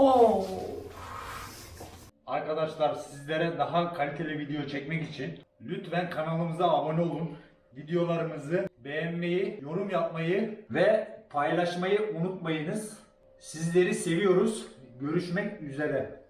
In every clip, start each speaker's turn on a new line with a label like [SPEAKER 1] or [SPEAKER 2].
[SPEAKER 1] Oo.
[SPEAKER 2] Arkadaşlar sizlere daha kaliteli video çekmek için lütfen kanalımıza abone olun. Videolarımızı beğenmeyi, yorum yapmayı ve paylaşmayı unutmayınız. Sizleri seviyoruz. Görüşmek üzere.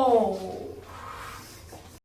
[SPEAKER 1] Oo.